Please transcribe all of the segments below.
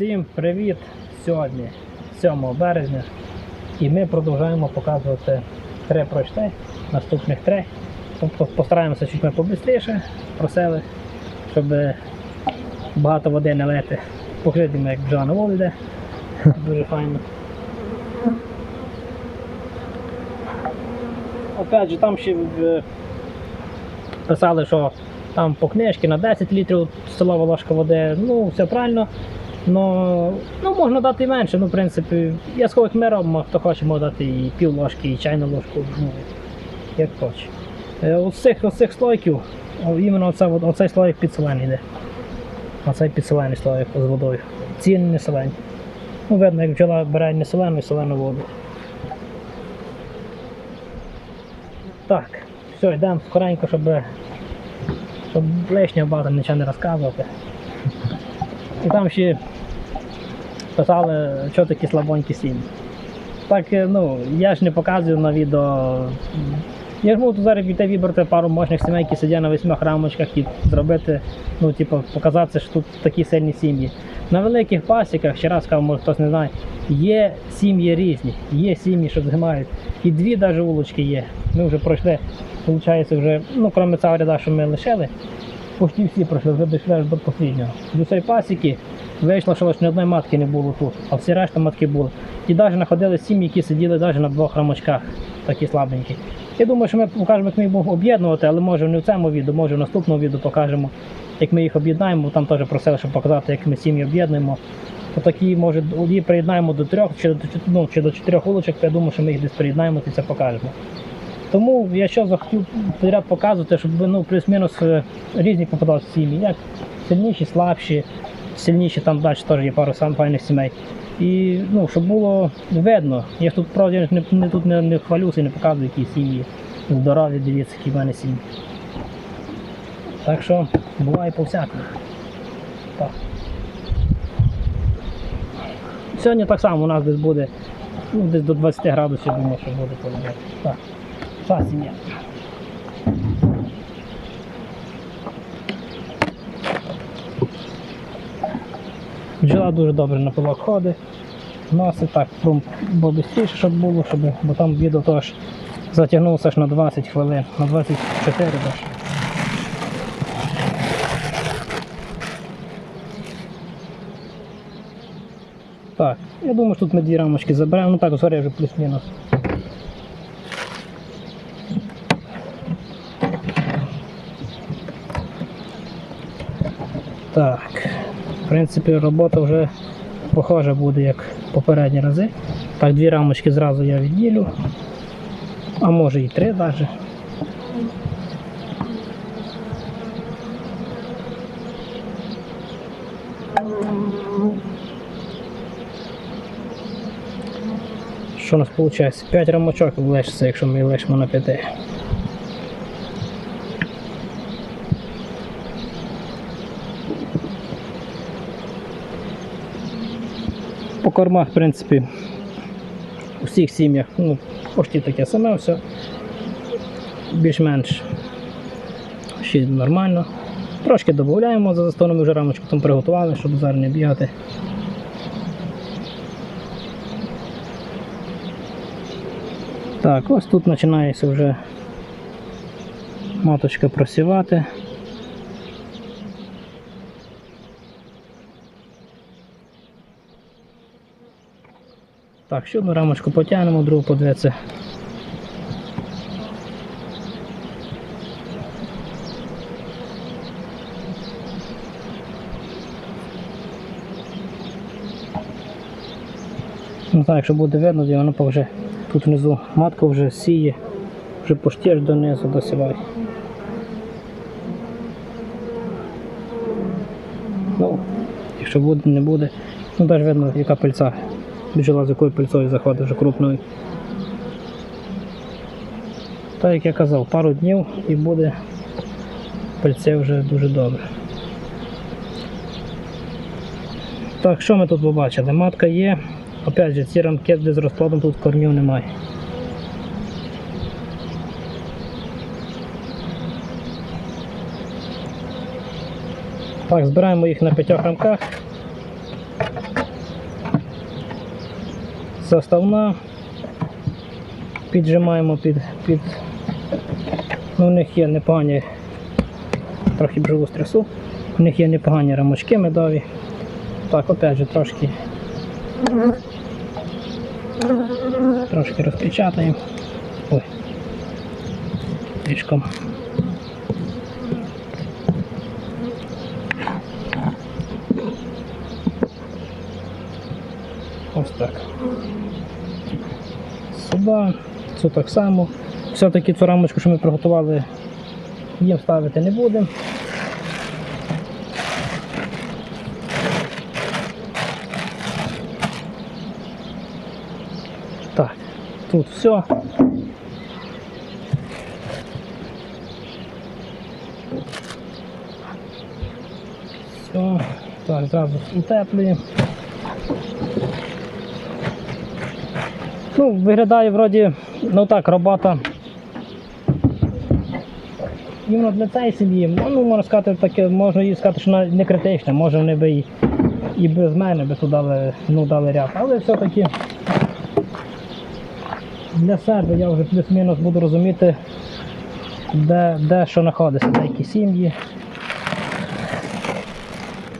Всім привіт! Сьогодні 7 березня і ми продовжуємо показувати три прочти, наступних три. Тобто Постараємося чуть ми побистріше просили, щоб багато води не лити. Поглядимо, як бджола на воду йде. Дуже файно. Опять же, там ще е, писали, що там по книжці на 10 літрів столова ложка води. Ну, все правильно. Но, ну, можна дати і менше, ну, в принципі, яскових ми робимо, хто хоче, може дати і пів ложки, і чайну ложку, ну, як хоче. Е, Ось цих, ось цих слойків, іменно оце, оцей слоїк підселений йде. Оцей підселений слоїк з водою. Ці не селені. Ну, видно, як бджола бере не селену і селену воду. Так, все, йдемо скоренько, щоб, щоб лишнього багато нічого не розказувати. І там ще писали, що такі слабонькі сім'ї. Так, е, ну, я ж не показую на відео. Я ж можу зараз піти вибрати пару мощних сімей, які сидять на восьмох рамочках і зробити, ну, типу, показати, що тут такі сильні сім'ї. На великих пасіках, ще раз кажу, може хтось не знає, є сім'ї різні, є сім'ї, що згимають. І дві навіть вулочки є. Ми вже пройшли, виходить, вже, ну, крім цього ряда, що ми лишили, почти всі пройшли, вже дійшли до останнього. До цієї пасіки вийшло, що лише ні одної матки не було тут, а всі решта матки були. І навіть знаходили сім'ї, які сиділи навіть на двох рамочках, такі слабенькі. Я думаю, що ми покажемо, як ми їх будемо об'єднувати, але може не в цьому відео, може в наступному відео покажемо, як ми їх об'єднаємо, там теж просили, щоб показати, як ми сім'ї об'єднуємо. То такі, може, приєднаємо до трьох чи до, ну, чи до чотирьох вулочок, то я думаю, що ми їх десь приєднаємо і це покажемо. Тому я що захотів підряд показувати, щоб ну, плюс-мінус е, різні попадалися сім'ї, як сильніші, слабші, сильніші там далі теж є пару сам файних сімей. І ну, щоб було видно. Я ж тут правда не, не, тут не, не хвалюся і не показую, які сім'ї здорові, дивіться, які в мене сім'ї. Так що буває по всякому. Сьогодні так само у нас десь буде ну, десь до 20 градусів, думаю, що буде полюбити. Так. Та сім'я. Бджола дуже добре на пилок ходить. Носить так, прум, бо щоб було, щоб, бо там відео теж затягнувся аж на 20 хвилин, на 24 даже. Так, я думаю, що тут ми дві рамочки заберемо, ну так, згоря вже плюс-мінус. Так, в принципі, робота вже похожа буде, як попередні рази. Так, дві рамочки зразу я відділю, а може і три навіть. Що у нас виходить? 5 рамочок лишиться, якщо ми лишимо на 5. По кормах, в принципі, у всіх сім'ях, ну, почти таке саме все. Більш-менш ще нормально. Трошки додаємо за застоном вже рамочку там приготували, щоб зараз не бігати. Так, ось тут починається вже маточка просівати. Так, ще одну рамочку потягнемо, другу подивитися. Не знаю, якщо буде видно, то воно вже тут внизу матка вже сіє, вже аж донизу досіває. Ну, якщо буде, не буде, ну теж видно, яка пильця. Якою пильцою заходить вже крупною. Так як я казав, пару днів і буде пильце вже дуже добре. Так, що ми тут побачили? Матка є. Опять же, ці рамки де з розкладом тут корнів немає. Так, збираємо їх на п'ятьох рамках. Заставна. Піджимаємо під, під. Ну, у них є непогані, трохи бжову стресу. У них є непогані рамочки медові. Так, опять же, трошки. Трошки розпечатаємо. Ой. Трішком. 2, це так само. Все-таки цю рамочку, що ми приготували, їм ставити не будемо. Так, тут все. Все, так, зразу утеплюємо. Ну, виглядає вроді, ну так, робота. Іменно для цієї сім'ї, ну можна сказати, таке, можна їй сказати, що вона не критична, може вони би і, і без мене би тут дали, ну, дали ряд. Але все-таки для себе я вже плюс-мінус буду розуміти, де, де що знаходиться, де які сім'ї.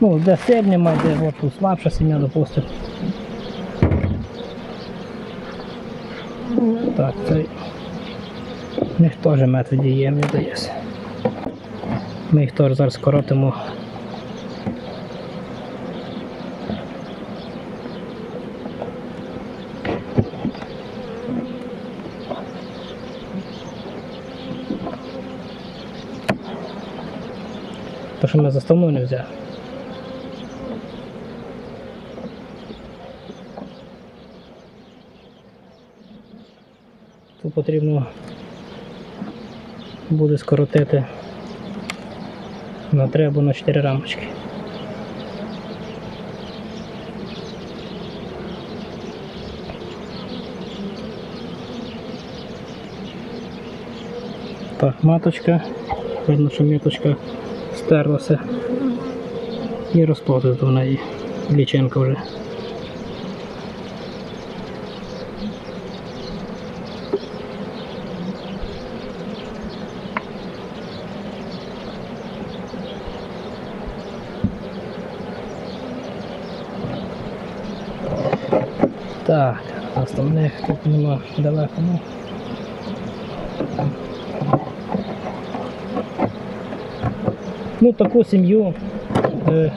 Ну, де сильні має, де от, слабша сім'я, допустимо. Так, цей. У них теж метод є, мені здається. Ми їх теж зараз скоротимо. То, що ми заставну не взяли. Тут потрібно буде скоротити на треба на 4 рамочки. Так, маточка. Видно, що міточка стерлася. І розплодить до неї лічинка вже. Так, остальних тут нема далеко. Ну. Ну, таку сім'ю е,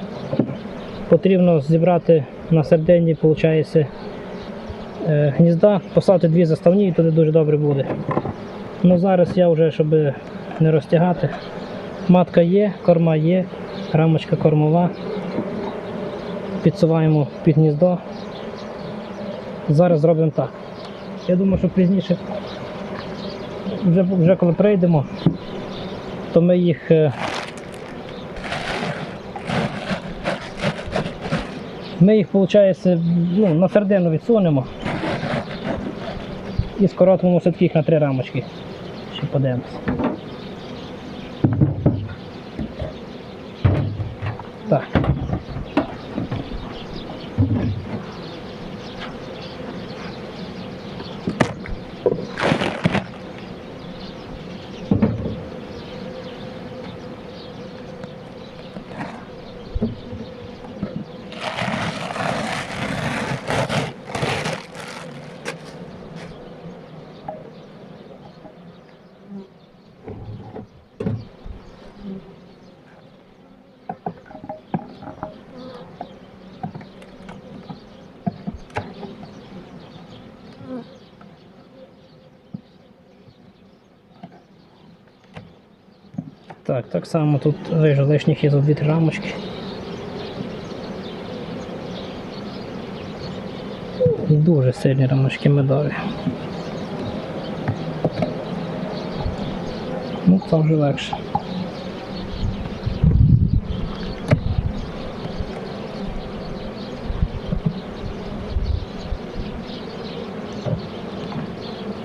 потрібно зібрати на середині, виходить, е, гнізда, поставити дві заставні і туди дуже добре буде. Ну зараз я вже, щоб не розтягати. Матка є, корма є, рамочка кормова. Підсуваємо під гніздо. Зараз зробимо так. Я думаю, що пізніше, вже, вже коли прийдемо, то ми їх е, ми їх, виходить, ну, на середину відсунемо і скоротимо все-таки їх на три рамочки. Ще подивимося. Так. Так, так само тут вижу лишніх є за дві-три рамочки. Дуже сильні рамочки медові. Ну, це вже легше.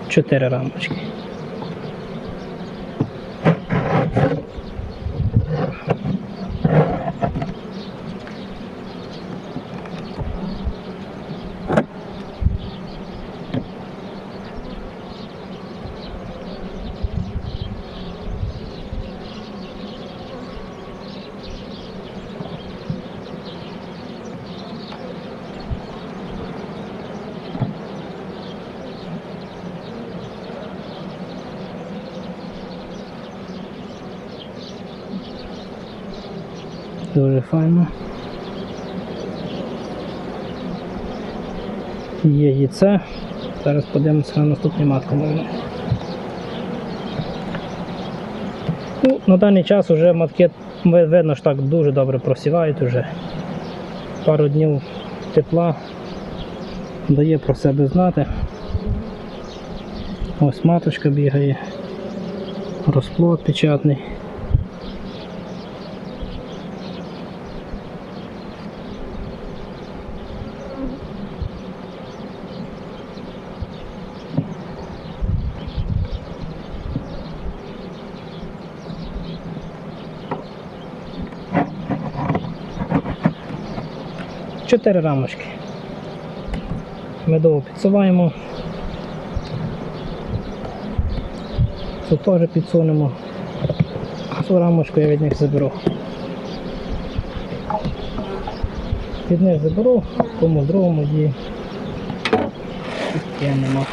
Чотири рамочки. Дуже файно. Є яйце. Зараз подивимося на наступний матку можна. Ну, на даний час вже матки видно, що так дуже добре просівають уже. Пару днів тепла дає про себе знати. Ось маточка бігає, розплод печатний. Чотири рамочки. Медово підсуваємо. Цю теж підсунемо. Цю рамочку я від них заберу. Від них заберу, кому другому її підкинемо.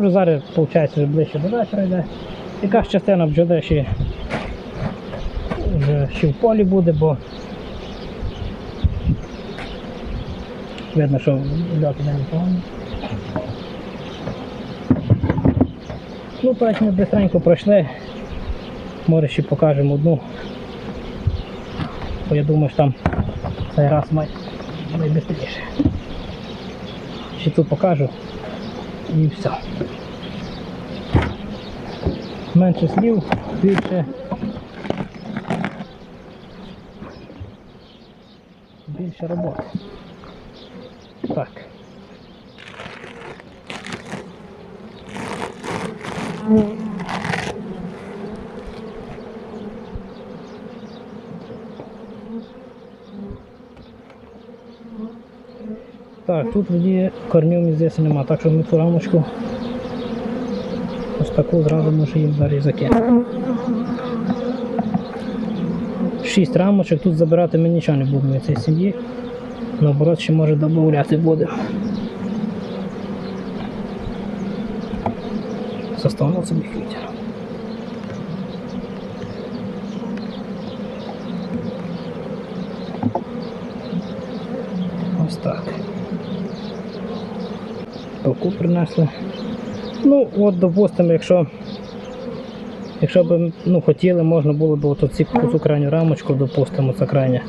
Вже зараз, виходить, вже ближче до вечора йде. Якась частина бджоли ще, вже ще в полі буде, бо видно, що льот іде непоганий. Ну, так ми швидко пройшли. Може ще покажемо одну. Бо я думаю, що там цей раз май найбистріше. Ще тут покажу і все. Менше слів, більше. Більше роботи. Так. Так, тут тоді кормів мені здається нема, так що ми цю рамочку ось таку зразу може їм зараз закинемо. Шість рамочок, тут забирати ми нічого не будемо від цієї сім'ї. Наоборот, ще може додати буде. Заставно собі вітер. Ось так. Пилку принесли. Ну, от, допустимо, якщо якщо б ну, хотіли, можна було б от оці, цю крайню рамочку, допустимо, це крайня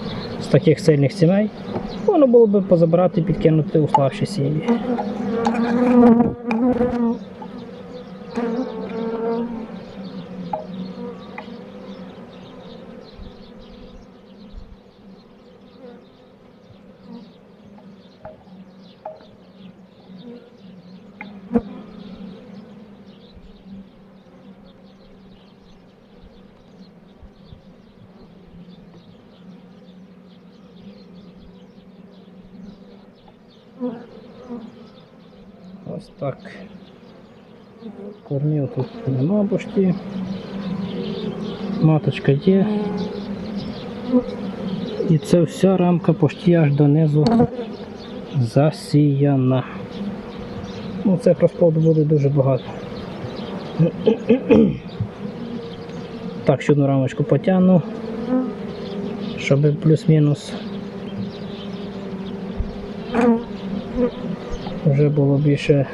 з таких сильних сімей, можна було б позабирати і підкинути у слабші сім'ї. Ось так. Кормів тут нема бушки. Маточка є. І це вся рамка почти аж донизу засіяна. Ну, це розплоду буде дуже багато. Так, ще одну рамочку потягну, щоб плюс-мінус вже було більше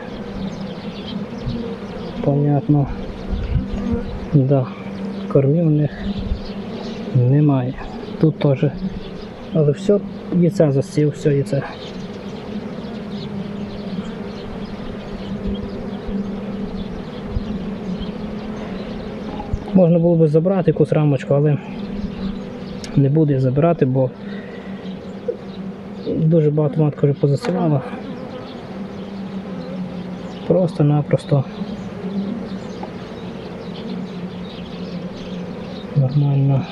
понятно. Да, кормів у них немає. Тут теж. Але все, яйця засів, все яйце. Можна було би забрати якусь рамочку, але не буду я забирати, бо дуже багато матка вже позасівала. Просто-напросто нормально.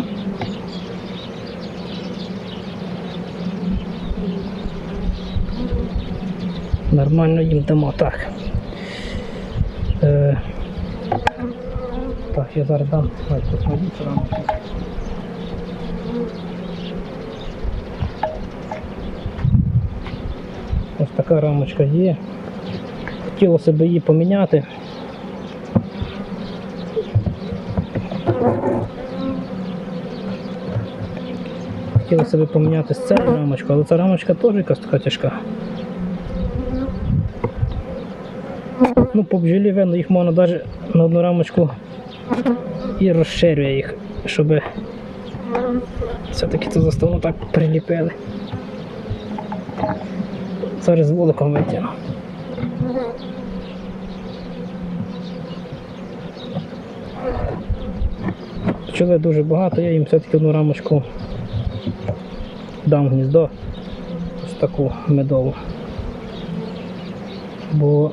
Нормально їм дамо так. Е, так, я зараз дам ось посмотрите. Ось така рамочка є. Хотілося б її поміняти. Хотілося б поміняти з цією рамочкою, але ця рамочка теж якась така тяжка. Ну, по бджолі видно, їх можна навіть на одну рамочку і розширює їх, щоб все-таки цю заставну так приліпили. Зараз з вуликом витягну. Пчели дуже багато, я їм все-таки одну рамочку дам гніздо. Ось таку медову. Бо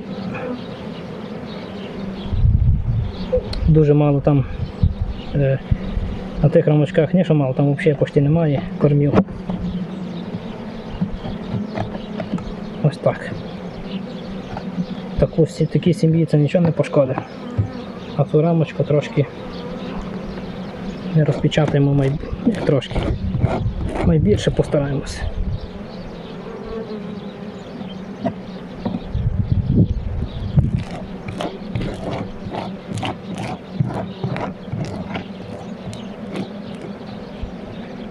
дуже мало там е, на тих рамочках не що мало, там взагалі почти немає кормів. Ось так. Таку, такій сім'ї це нічого не пошкодить. А цю рамочку трошки розпечатаємо май... трошки. Найбільше постараємося.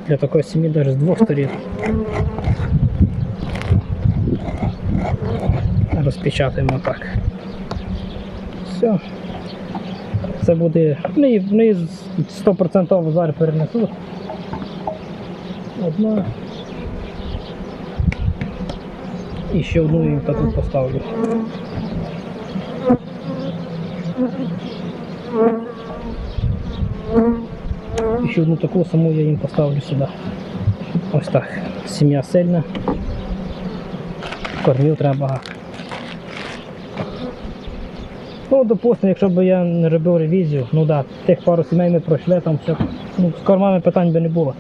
Для такої сім'ї навіть з двох сторін. Розпечатаємо так. Все. Це буде. Ну і 100% зараз перенесу. Одна. І ще одну їм таку поставлю. І ще одну таку саму я їм поставлю сюди. Ось так. Сім'я сильна. Кормів треба. Ну, допустимо, якщо б я не робив ревізію, ну да, тих пару сімей ми пройшли, там все, ну, з кормами питань би не було.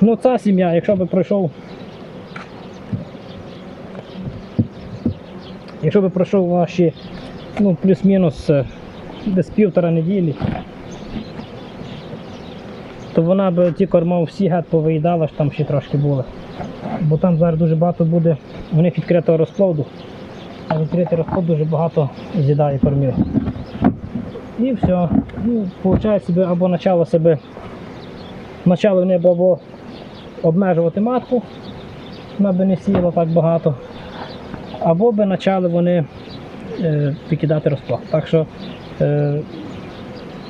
Ну, ця сім'я, якщо би пройшов. Якщо би пройшов ваші, ну, плюс-мінус е, десь півтора неділі, то вона би ті корма всі гад повиїдала, ж там ще трошки було. Бо там зараз дуже багато буде у них відкритого розплоду, а відкритий розплод дуже багато з'їдає кормів. І все. Ну, виходить собі або почало себе, почали вони або обмежувати матку, вона би не сіяла так багато, або би почали вони е, викидати розплод. Так що е,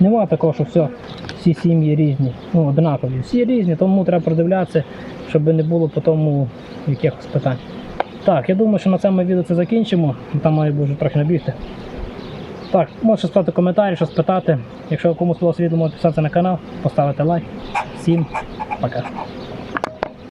нема такого, що все, всі сім'ї різні, ну, однакові. Всі різні, тому треба продивлятися, щоб не було по тому якихось питань. Так, я думаю, що на цьому відео це закінчимо. Там має вже трохи набігти. Так, можете ставити коментарі, що спитати. Якщо комусь було відео, підписатися на канал, поставити лайк. Всім пока.